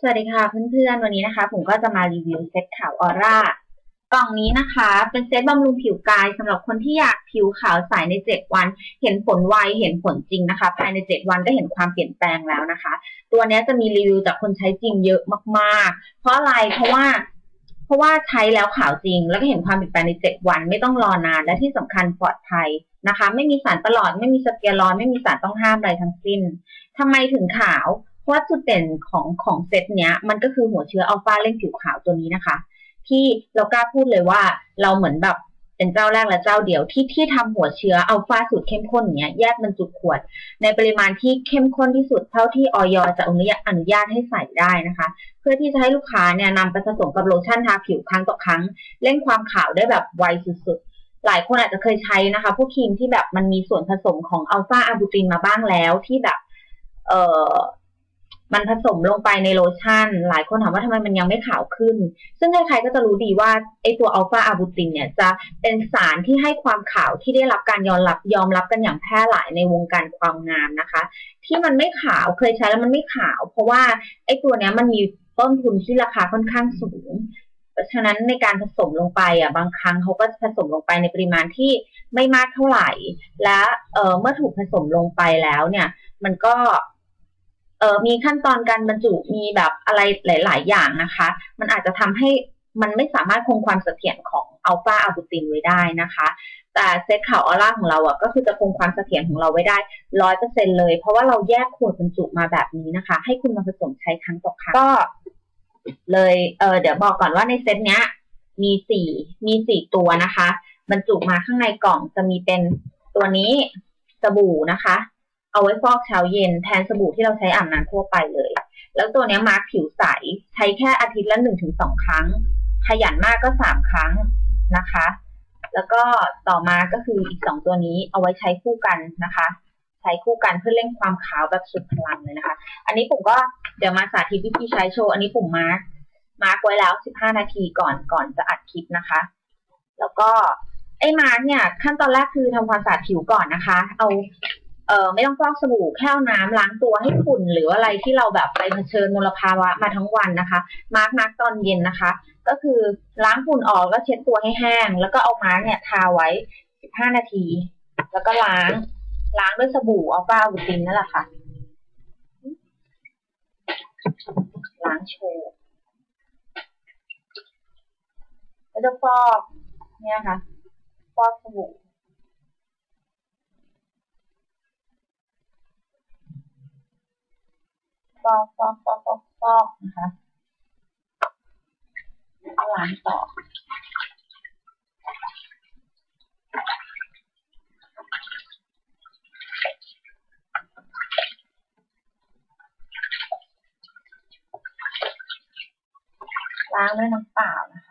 สวัสดีค่ะเพื่อนๆวันนี้นะคะ ผมก็จะมารีวิวเซตขาวออร่ากล่องนี้นะคะ เป็นเซตบำรุงผิวกายสำหรับคนที่อยากผิวขาวใสใน 7 วัน เห็นผลไวเห็นผลจริงนะคะ ภายใน 7 วันก็เห็นความเปลี่ยนแปลงแล้วนะคะ ตัวนี้จะมีรีวิวจากคนใช้จริงเยอะมากๆ เพราะอะไรเพราะว่าเพราะว่าใช้แล้วขาวจริง แล้วก็เห็นความเปลี่ยนแปลงใน 7 วัน ไม่ต้องรอนานและที่สำคัญปลอดภัยนะคะ ไม่มีสารตลอด ไม่มีสเตียรอยไม่มีสารต้องห้ามอะไรทั้งสิ้นทำไมถึงขาว เพราะว่าจุดเด่นของของเซตเนี้ยมันก็คือหัวเชื้ออัลฟาเร่งผิวขาวตัวนี้นะคะ ที่เรากล้าพูดเลยว่าเราเหมือนแบบเป็นเจ้าแรกและเจ้าเดียวที่ที่ทำหัวเชื้ออัลฟาสูตรเข้มข้นเนี้ยแยกบรรจุขวด ในปริมาณที่เข้มข้นที่สุดเท่าที่ออยจะอนุญาตอนุญาตให้ใส่ได้นะคะ เพื่อที่จะให้ลูกค้าเนี่ยนำไปผสมกับโลชั่นทาผิวครั้งต่อครั้งเร่งความขาวได้แบบไวสุดๆ หลายคนอาจจะเคยใช้นะคะ พวกครีมที่แบบมันมีส่วนผสมของอัลฟาอะบูตินมาบ้างแล้วที่แบบ เอ่อ มันผสมลงไปในโลชั่น หลายคนถามว่าทำไมมันยังไม่ขาวขึ้น ซึ่งใครๆก็จะรู้ดีว่าไอตัวอัลฟาอะบูตินเนี่ยจะเป็นสารที่ให้ความขาวที่ได้รับการยอมรับยอมรับกันอย่างแพร่หลายในวงการความงามนะคะ ที่มันไม่ขาวเคยใช้แล้วมันไม่ขาว เพราะว่าไอตัวเนี้ยมันมีต้นทุนที่ราคาค่อนข้างสูง เพราะฉะนั้นในการผสมลงไปอะบางครั้งเขาก็ผสมลงไปในปริมาณที่ไม่มากเท่าไหร่ และเเมื่อถูกผสมลงไปแล้วเนี่ย มันก็ ออมีขั้นตอนการบรรจุมีแบบอะไรหลาย ๆ อย่างนะคะ มันอาจจะทำให้มันไม่สามารถคงความเสถียรของอัลฟาอะบูตินไว้ได้นะคะ แต่เซตขาวออร่าของเราอะก็คือจะคงความเสถียรของเราไว้ได้ร้อยเปอร์เซ็นเลย เพราะว่าเราแยกขวดบรรจุมาแบบนี้นะคะ ให้คุณมาผสมใช้ครั้งต่อครั้งก็ เลยเออเดี๋ยวบอกก่อนว่าในเซตเนี้ย มีสี่มีสี่ตัวนะคะ บรรจุมาข้างในกล่องจะมีเป็นตัวนี้สบู่นะคะ เอาไว้ฟอกเช้าเย็นแทนสบู่ที่เราใช้อาบน้ำทั่วไปเลย แล้วตัวนี้มาร์คผิวใส ใช้แค่อาทิตย์ละหนึ่งถึงสองครั้ง ขยันมากก็สามครั้งนะคะ แล้วก็ต่อมาก็คืออีกสองตัวนี้เอาไว้ใช้คู่กันนะคะ ใช้คู่กันเพื่อเร่งความขาวแบบสุดพลังเลยนะคะ อันนี้ผมก็เดี๋ยวมาสาธิตวิธีใช้โชว์ อันนี้ผมมาร์คมาร์กไว้แล้วสิบห้านาทีก่อนก่อนจะอัดคลิปนะคะ แล้วก็ไอ้มาร์กเนี่ยขั้นตอนแรกคือทำความสะอาดผิวก่อนนะคะ เอา เออไม่ต้องฟอกสบู่แค่เอาน้ำล้างตัวให้ฝุ่น หรืออะไรที่เราแบบไปเผชิญมลภาวะมาทั้งวันนะคะ มาร์กมาร์กตอนเย็นนะคะ ก็คือล้างฝุ่นออกแล้วเช็ดตัวให้แห้ง แล้วก็เอามาร์กเนี่ยทาไว้สิบห้านาที แล้วก็ล้างล้างด้วยสบู่อัลฟาบูตินนั่นแหละค่ะ ล้างโชว์แล้วจะฟอกเนี่ยค่ะฟอกสบู่ ฟอกฟอกฟอกฟอกฟอกนะคะล้างต่อล้างด้วยน้ำเปล่านะ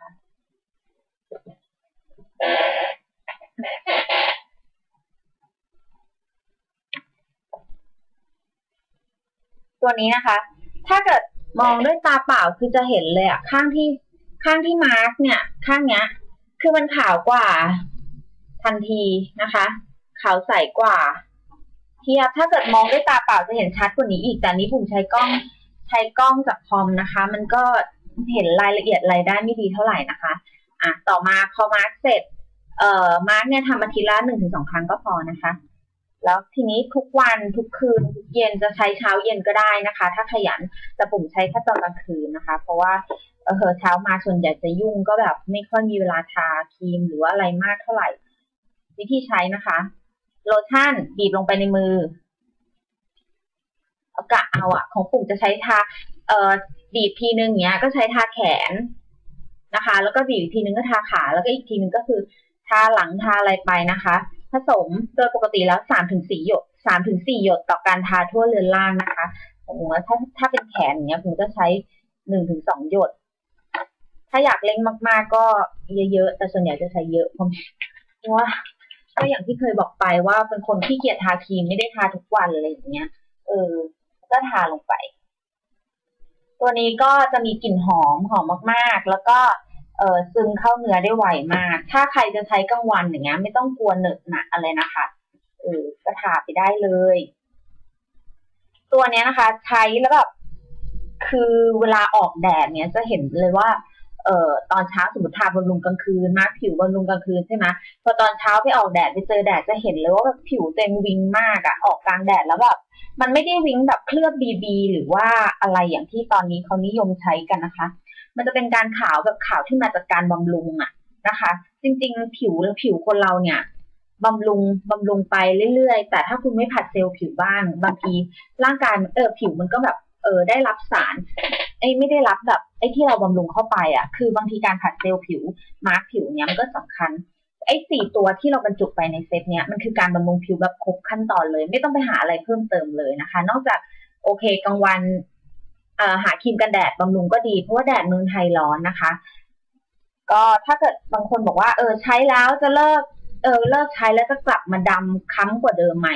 ตัวนี้นะคะ ถ้าเกิดมองด้วยตาเปล่าคือจะเห็นเลยอะข้างที่ข้างที่มาร์กเนี่ย ข้างเนี้ย คือมันขาวกว่าทันทีนะคะขาวใสกว่า เทียบถ้าเกิดมองด้วยตาเปล่าจะเห็นชัดกว่านี้อีกแต่นี้ผมใช้กล้องใช้กล้องจากคอมนะคะ มันก็เห็นรายละเอียดอะไรได้ไม่ดีเท่าไหร่นะคะ อะต่อมาพอมาร์กเสร็จเอ่อมาร์กเนี่ยทำอาทิตย์ละหนึ่งถึงสองครั้งก็พอนะคะ แล้วทีนี้ทุกวันทุกคืนทุกเย็นจะใช้เช้าเย็นก็ได้นะคะ ถ้าขยันแต่ผมใช้แค่ตอนกลางคืนนะคะ เพราะว่าเออเช้ามาส่วนใหญ่จะยุ่งก็แบบไม่ค่อยมีเวลาทาครีมหรือว่าอะไรมากเท่าไหร่ วิธีใช้นะคะโลชั่นบีบลงไปในมือเอากะเอาอะของปุ่มจะใช้ทาเอ่อบีบทีนึงเนี้ย ก็ใช้ทาแขนนะคะ แล้วก็บีบทีนึงก็ทาขา แล้วก็อีกทีนึงก็คือทาหลังทาอะไรไปนะคะ ผสมโดยปกติแล้วสามถึงสี่หยดสามถึงสี่หยดต่อการทาทั่วเรือนล่างนะคะผมว่าถ้าถ้าเป็นแขนเนี้ยผมจะใช้หนึ่งถึงสองหยด ถ้าอยากเล่งมาก ๆ ก็เยอะๆ แต่ส่วนใหญ่จะใช้เยอะเพราะว่าก็อย่างที่เคยบอกไปว่าเป็นคนที่เกียจทาครีมไม่ได้ทาทุกวันอะไรอย่างเงี้ย เออ ก็ทาลงไป ตัวนี้ก็จะมีกลิ่นหอมหอมมากๆ แล้วก็ ออซึมเข้าเนื้อได้ไวมาก ถ้าใครจะใช้กลางวันอย่างเงี้ย ไม่ต้องกลัวเหนอะหนะอะไรนะคะเออก็ทาไปได้เลย ตัวเนี้ยนะคะ ใช้แล้วแบบคือเวลาออกแดดเนี่ยจะเห็นเลยว่า เอ่อตอนเช้าสมมติทาบำรุงกลางคืนมากผิวบำรุงกลางคืนใช่ไหมพอตอนเช้าไปออกแดดไปเจอแดดจะเห็นเลยว่าแบบผิวเต็มวิงมากอะออกกลางแดดแล้วแบบมันไม่ได้วิงแบบเคลือบบีบีหรือว่าอะไรอย่างที่ตอนนี้เขานิยมใช้กันนะคะ มันจะเป็นการขาวแบบขาวที่มาจากการบำรุงอะนะคะ จริงๆ ผิวผิวคนเราเนี่ยบำรุงบำรุงไปเรื่อยๆ แต่ถ้าคุณไม่ผัดเซลล์ผิวบ้าง บางทีร่างกายเออผิวมันก็แบบเออได้รับสารไอ้ไม่ได้รับแบบไอ้ที่เราบำรุงเข้าไปอะ คือบางทีการผัดเซลล์ผิวมาร์กผิวเนี้ยมันก็สำคัญไอ้สี่ตัวที่เราบรรจุไปในเซตเนี้ยมันคือการบำรุงผิวแบบครบขั้นตอนเลย ไม่ต้องไปหาอะไรเพิ่มเติมเลยนะคะ นอกจากโอเคกลางวัน หาครีมกันแดดบำรุงก็ดีเพราะว่าแดดเมืองไทยร้อนนะคะ ก็ถ้าเกิดบางคนบอกว่า เออใช้แล้วจะเลิกเออเลิกใช้แล้วจะกลับมาดำค้ำกว่าเดิมไหม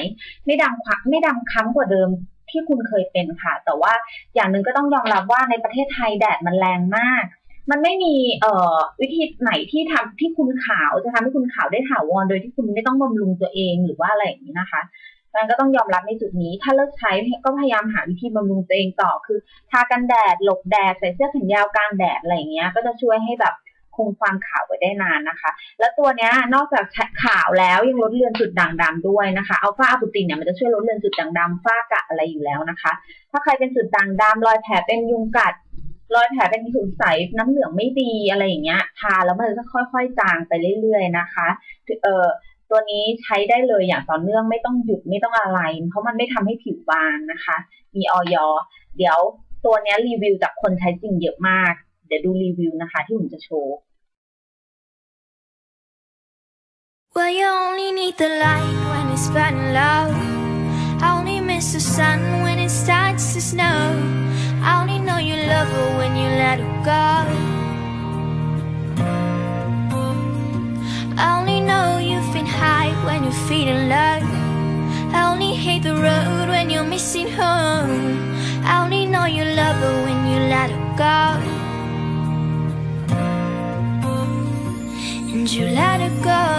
ไม่ดำคไม่ดำค้ำกว่าเดิมที่คุณเคยเป็นค่ะ แต่ว่าอย่างหนึ่งก็ต้องยอมรับว่าในประเทศไทยแดดมันแรงมาก มันไม่มีเอ่อวิธีไหนที่ทำที่คุณขาวจะทำให้คุณขาวได้ถาวรโดยที่คุณไม่ต้องบำรุงตัวเองหรือว่าอะไรอย่างนี้นะคะันก็ต้องยอมรับในจุดนี้ ถ้าเลิกใช้ก็พยายามหาวิธีบำรุงตัวเองต่อ คือทากันแดด หลบแดด ใส่เสื้อแขนยาวกลางแดดอะไรอย่างเงี้ย ก็จะช่วยให้แบบคงความขาวไว้ได้นานนะคะ แล้วตัวเนี้ยนอกจากขาวแล้วยังลดเลือนจุดด่างดำด้วยนะคะ อัลฟาอะบูตินเนี่ยมันจะช่วยลดเลือนจุดด่างดำฝ้ากระอะไรอยู่แล้วนะคะ ถ้าใครเป็นจุดด่างดำรอยแผลเป็นยุงกัดรอยแผลเป็นถุงใสน้ำเหลืองไม่ดีอะไรอย่างเงี้ย ทาแล้วมันจะค่อยๆจางไปเรื่อยๆนะคะ เอ่อ ตัวนี้ใช้ได้เลยอย่างต่อเนื่องไม่ต้องหยุดไม่ต้องอะไร เพราะมันไม่ทำให้ผิวบางนะคะ มีออยเดี๋ยวตัวนี้รีวิวจากคนใช้จริงเยอะมาก เดี๋ยวดูรีวิวนะคะ ที่ผมจะโชว์ Well, you only need the light when it's bad and low. I only miss the sun when it starts to snow. I only know you love her when you let her go. Feeling low. I only hate the road when you're missing home. I only know you love her when you let her go. And you let her go.